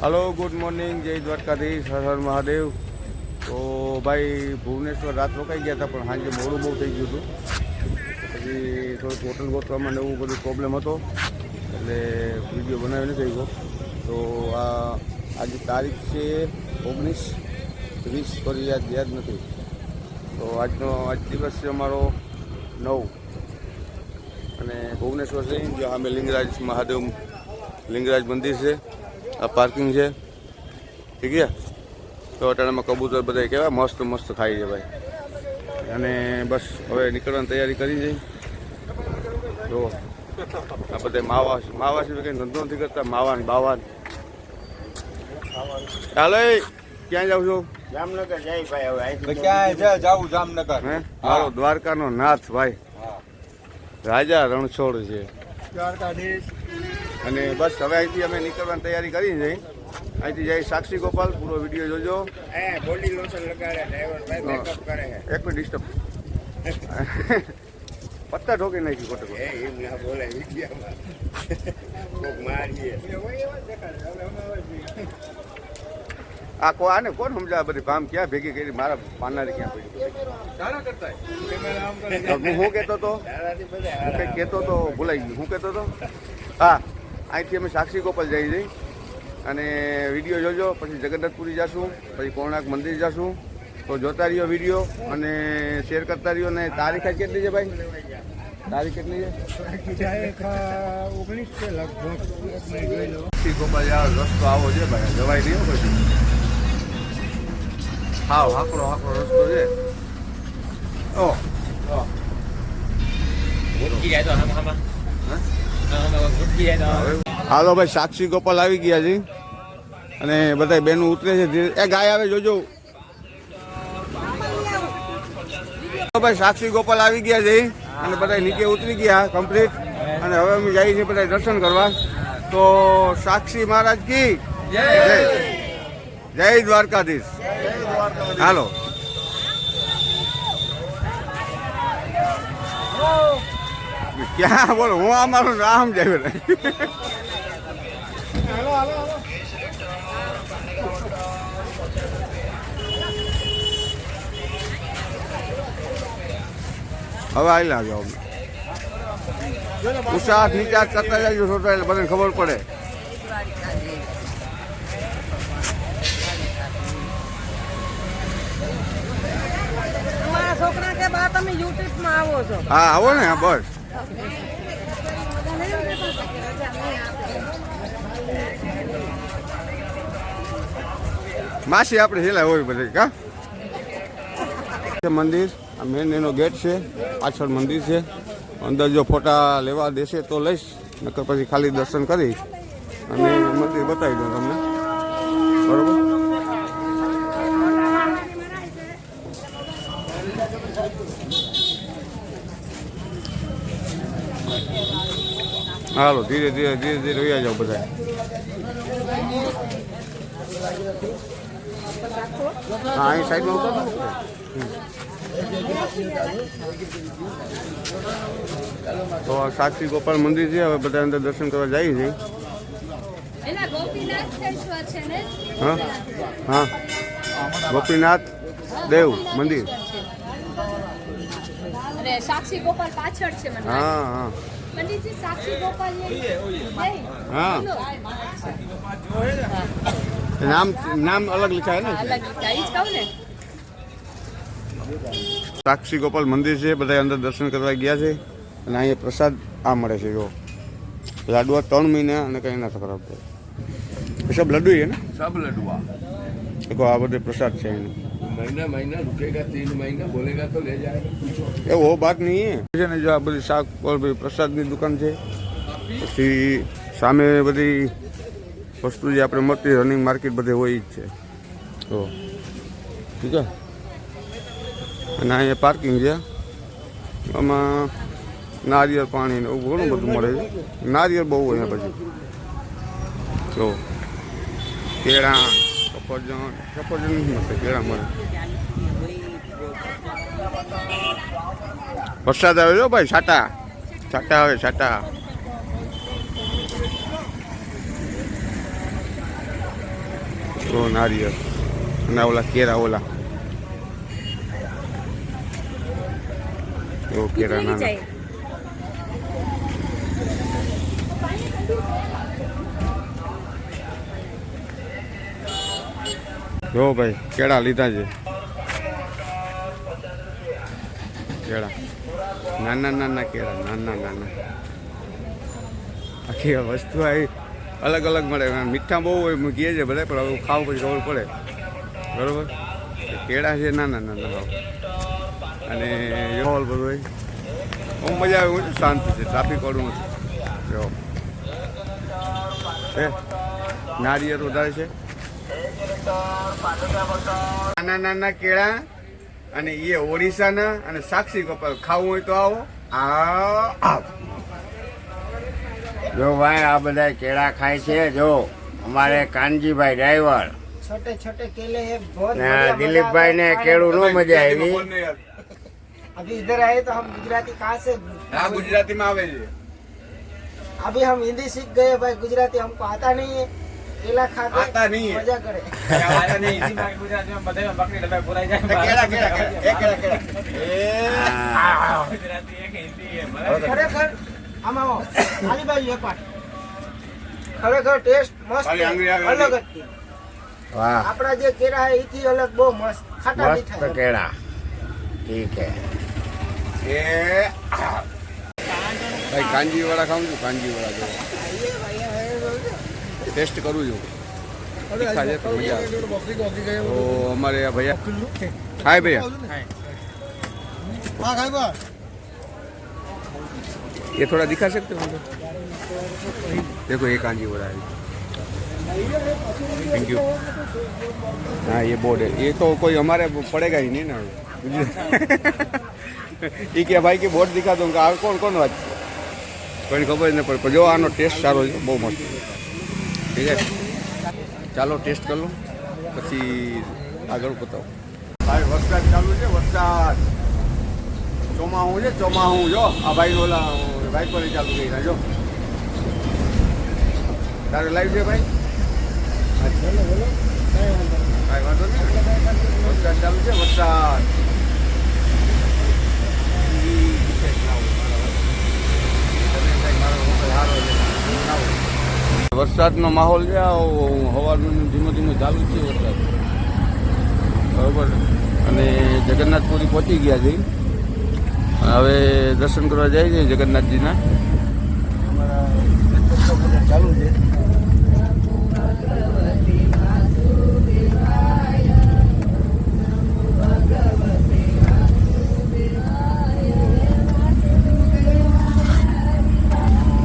Hello good morning જય દ્વારકાધીશ હર મહાદેવ તો ભાઈ, ભુવનેશ્વર રાત રોકાઈ ગયા હતા, પણ સાંજે મોડું બહુ થઈ ગયું હતું. પછી થોડુંક હોટલ ગોઠવામાં ને એવું બધું પ્રોબ્લેમ હતો. એટલે વીડિયો બનાવી નથી ગયો તો આ, આજે તારીખ છે ઓગણીસ, વીસ ફરી યાદ યાદ નથી. તો આજનો, આજ દિવસ છે અમારો નવ. અને ભુવનેશ્વર છે, જ્યાં અમે લિંગરાજ મહાદેવ, લિંગરાજ મંદિર છે. આ પાર્કિંગ છે. ઠીક છે? તો અટાણામાં કબૂતર બધા કેવા? મસ્ત મસ્ત ખાઈ છે ભાઈ. અને બસ હવે નીકળવાની તૈયારી કરી છે. જો આ બધા માવા માવા સિવાય કંઈ ધંધો નથી કરતા. માવાન બાવાન. ચાલો ક્યાં જાવ છું? જામનગર જાય ભાઈ હવે. અહીંથી તો ક્યાંય જાવું જામનગર. હે? મારો દ્વારકાનો નાથ ભાઈ. રાજા રણછોડ છે. દ્વારકાધીશ. અને બસ હવે અહીંથી અમે નીકળવાની તૈયારી કરી છે. અહીંથી જાય સાક્ષી ગોપાલ પૂરો વીડિયો જોજો. એ બોડી લોશન લગાડે ડ્રાઈવર ભાઈ મેકઅપ કરે છે. એક મિનિટ ડિસ્ટર્બ પત્તા ઠોકી નાખી ખોટો. એમ ના બોલાય વિડીયોમાં. કોક મારીએ. આ કો આને કોણ સમજાવે? બધી ભામ ક્યાં ભેગી કરી? મારા પાનારી ક્યાં પડી હું શું કહેતો હતો કેતો કંઈક હારા. કહેતો હતો ભૂલાઈ ગયું. હું કહેતો હતો હા. અહીંથી અમે સાક્ષી ગોપાલ જઈ જઈ અને વીડિયો જોજો પછી જગન્નાથપુરી જશું પછી કોણાર્ક મંદિર જશું. તો જોતા રહ્યો વીડિયો અને શેર કરતા રહ્યો. ને તારીખ કેટલી છે ભાઈ? તારીખ કેટલી છે? સાક્ષી ગોપાલ રસ્તો આવો છે ભાઈ. જવાય નહીં પછી. હા હાકડો હાકડો રસ્તો છે. ઓ જાય તો આમાં હાલો ભાઈ સાક્ષી ગોપાલ આવી ગયા છે અને બધા બેનો ઉતરે છે એ ગાય આવે જોજો. ભાઈ સાક્ષી ગોપાલ આવી ગયા છે. અને બધા નીચે ઉતરી ગયા કમ્પ્લીટ અને હવે અમે જઈએ છીએ બધા દર્શન કરવા. તો સાક્ષી મહારાજ કી? જય. જય દ્વારકાધીશ. હાલો. ક્યાં બોલો હું અમારું આમ જાય હવે આવી લાગ્યો અમને. ઉષા નીચા કરતા જાય છો એટલે બધાને ખબર પડે. છોકરા કે બા તમે યુટ્યુબ આવો છો? હા આવો ને બસ. માસી આપણે હેલા હોય બધી, કા? મંદિર, આ મેન એનો ગેટ છે, પાછળ મંદિર છે. અંદર જો ફોટા લેવા દેશે તો લઈશ, નકર પછી ખાલી દર્શન કરી અને મંદિર બતાવી દઉં તમને. બરોબર? હાલો ધીરે ધીરે ધીરે ધીરે વયા જાઓ બધા હા અહીં સાઈડમાં ઉતરો તો આ સાક્ષી ગોપાલ મંદિર છે હવે બધા અંદર દર્શન કરવા જાય છે. એના ગોપીનાથેશ્વર છે ને? હા હા. ગોપીનાથ દેવ મંદિર. અને સાક્ષી ગોપાલ પાછળ છે મને હા. હા પંડિતજી સાક્ષી ગોપાલ નહીં હા નામ નામ અલગ લખાય ને અલગ ઈ જ કહું ને સાક્ષી ગોપાલ મંદિર છે બધા અંદર દર્શન કરવા ગયા છે અને અહીંયા પ્રસાદ આ મળે છે જો લાડવા ત્રણ મહિના અને કંઈ ના ખરાબ થાય એ સબ લડ્ડુ છે ને सब लडुआ देखो આ બધે પ્રસાદ છે એનો महीना महीना रुकेगा तीन महीना बोलेगा तो ले जाएगा पूछो એ વો બાત નહીં છે ને જો આ બધી શાક ઓર બધી પ્રસાદની દુકાન છે પછી સામે બધી વસ્તુ જે આપણે મળતી રનિંગ માર્કેટ બધે હોય જ છે તો ઠીક છે અને અહીંયા પાર્કિંગ છે આમાં નારિયેળ પાણી ને એવું ઘણું બધું મળે છે નારિયેળ બહુ અહીંયા પછી તો કેળા સફરજન સફરજન નથી મળશે કેળા મળે વરસાદ આવે છે ભાઈ છાટા છાટા આવે છાટા તો નારિયેળ અને ઓલા કેરા ઓલા એવો કેરા નાના જો ભાઈ, કેળા લીધા છે. કેળા. નાના નાના કેળા, નાના નાના. આખી વસ્તુ આવી અલગ અલગ મળે. મીઠા બહુ હોય કહે છે ભલે, પણ હવે ખાવું પછી ખબર પડે. બરોબર? કેળા છે નાના નાના ભાવ. અને યોલ બધું હોય. બહુ મજા આવે હું શાંત છે. ટ્રાફિક વાળું નથી. જો. નારિયેળ વધારે છે? નાના નાના કેળા અને એ ઓડિશાના અને સાક્ષી કપાલ ખાવું હોય તો આવો આ જો ભાઈ આ બધા કેળા ખાય છે જો અમારે કાનજીભાઈ ડ્રાઈવર छोटे छोटे केले हैं बहुत ને बढ़िया, मजा દિલીપભાઈ ને आता है કેળું નો મજા આવી खाने में। अभी इधर आए तो हम गुजराती कहाँ से આ ગુજરાતીમાં આવે છે अभी हम हिंदी सीख गए भाई गुजराती हमको आता नहीं है કેલા ખરેખર ટેસ્ટ મસ્ત આપણા જે કેળા હે ઈથી અલગ બહુ મસ્ત. ખાટા મીઠા કેળા. ઠીક હે એ. ભાઈ કાંજીવાળા ખાઉં છું કાંજીવાળા જો. ટેસ્ટ કરું છું તીખા છે તો મજા આવે તો અમારે આ ભૈયા હાય ભૈયા ये थोड़ा दिखा सकते हो हमको देखो ये कांजी हो रहा है थैंक यू हाँ ये बोर्ड है ये तो कोई हमारे पड़ेगा ही नहीं ना ये क्या भाई की बोर्ड दिखा दूंगा આ કોણ કોણ વાત છે કોઈને ખબર જ ન પડે પણ જો આનો ટેસ્ટ સારો છે બહુ મસ્ત ઠીક છે. ચાલો ટેસ્ટ કરી લો પછી આગળ બતાવો. ભાઈ વરસાદ ચાલુ છે વરસાદ. ચોમાહું છે ચોમાહું જો. આ ભાઈ ઓલા ભાઈ પર ચાલુ થઈ રહ્યા જો. તારે લાઈવ છે ભાઈ? કાંઈ વાંધો નહીં. વરસાદ ચાલુ છે વરસાદ. વરસાદનો માહોલ છે હવાનું ધીમે ધીમે ચાલુ છે વરસાદ. બરોબર? અને જગન્નાથપુરી પહોંચી ગયા છે. હવે દર્શન કરવા જાય છે જગન્નાથજીના. ચાલુ છે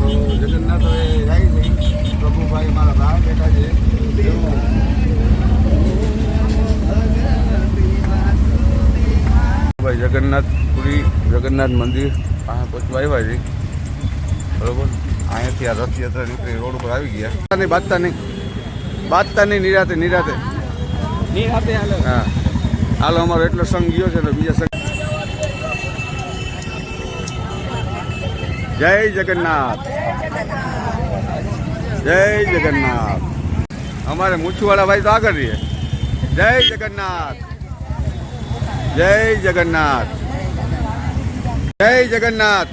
તો જગન્નાથ હવે જાય છે પ્રભુભાઈ મારા ભાઈ બેઠા છે ભાઈ જગન્નાથપુરી જગન્નાથ મંદિર. પાસે પહોંચવા આવ્યા છે બરોબર? અહીંયાથી આ રથયાત્રા નીકળી રોડ ઉપર આવી ગયા. નહીં બાંધતા નહીં બાંધતા નહીં નિરાતે નિરાતે. નિરાતે હાલો. હા. હાલો અમારો એટલો સંઘ ગયો છે ને બીજા સંઘ. જય જગન્નાથ. જય જગન્નાથ. અમારે મૂછવાળા ભાઈ તો આગળ રહીએ. જય જગન્નાથ. જય જગન્નાથ. જય જગન્નાથ.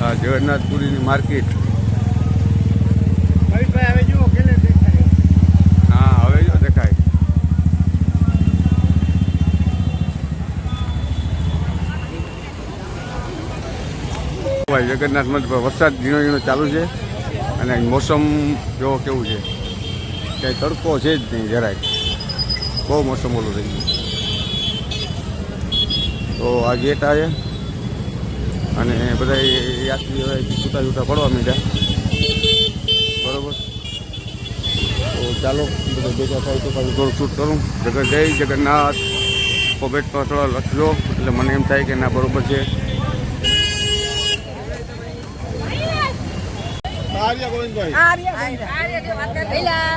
હા જગન્નાથપુરીની માર્કેટ. હા, હવે જો દેખાય. જગન્નાથ મંદિર વરસાદ ઝીણો ઝીણો ચાલુ છે. અને મોસમ જો કેવું છે? ક્યાંય તડકો છે જ નહીં જરાય. બહુ મોસમ ઓલું થઈ ગયું. તો આ ગેટ આવે અને બધા યાત્રીઓ છૂટા છૂટા પડવા માંડ્યા. બરોબર. તો ચાલો બધા ભેગા થાય તો પાછું થોડું શૂટ કરું. જગત જય જગન્નાથ. કોમેન્ટમાં થોડા લખજો. એટલે મને એમ થાય કે ના બરોબર છે. પેલા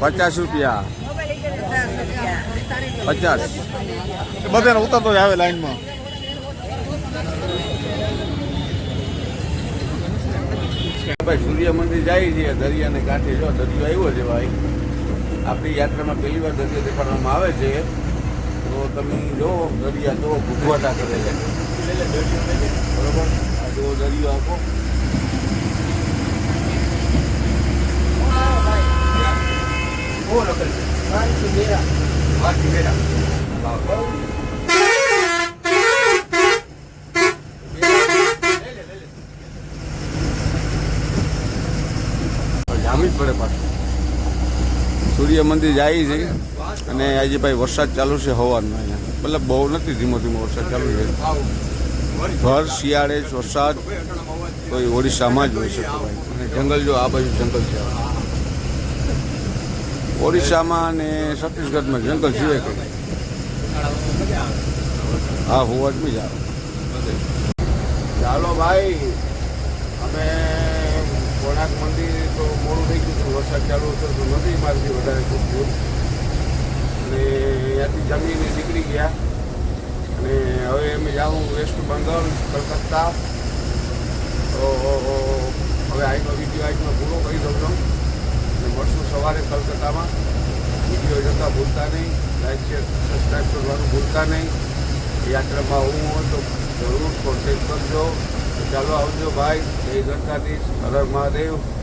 પચાસ રૂપિયા. પચાસ. બધાને ઉતરતો આવે લાઈનમાં. ભાઈ સૂર્ય મંદિર જાય છે દરિયાને કાંઠે. જો દરિયો આવ્યો છે ભાઈ. આપણી યાત્રામાં પહેલી વાર દરિયો દેખાડવામાં આવે છે. તો તમે જો દરિયા જો ભૂગવાટા કરે છે. બરોબર? જો દરિયો આપો છે સૂર્ય મંદિર જાય છે અને આજે ભાઈ વરસાદ ચાલુ છે હવાનો અહીંયા. મતલબ બહુ નથી ધીમો ધીમો વરસાદ ચાલુ છે. ભર શિયાળે વરસાદ કોઈ ઓડિશામાં જ હોય અને જંગલ જો આ બાજુ જંગલ છે. ઓડિશામાં અને છત્તીસગઢમાં જંગલ સિવાય કંઈ હા હોવા જ મજા ચાલો ભાઈ, અમે કોણાર્ક મંદિર તો મોડું થઈ ગયું હતું, વરસાદ ચાલુ હતો તો નથી મારથી વધારે ખૂબ અને ત્યાંથી જમીને નીકળી ગયા. અને હવે અમે જાઉં વેસ્ટ બંગાળ, કલકત્તા. તો હવે આજનો વીડિયો આજનો પૂરો કરી દઉં છું. મળશું સવારે કલકત્તામાં. વીડિયો જોતા ભૂલતા નહીં. લાઈક શેર સબસ્ક્રાઈબ કરવાનું ભૂલતા નહીં. યાત્રામાં હું હોય તો જરૂર કોન્ટેક્ટ કરજો. ચાલો આવજો ભાઈ. જય દ્વારકાધીશ હર મહાદેવ.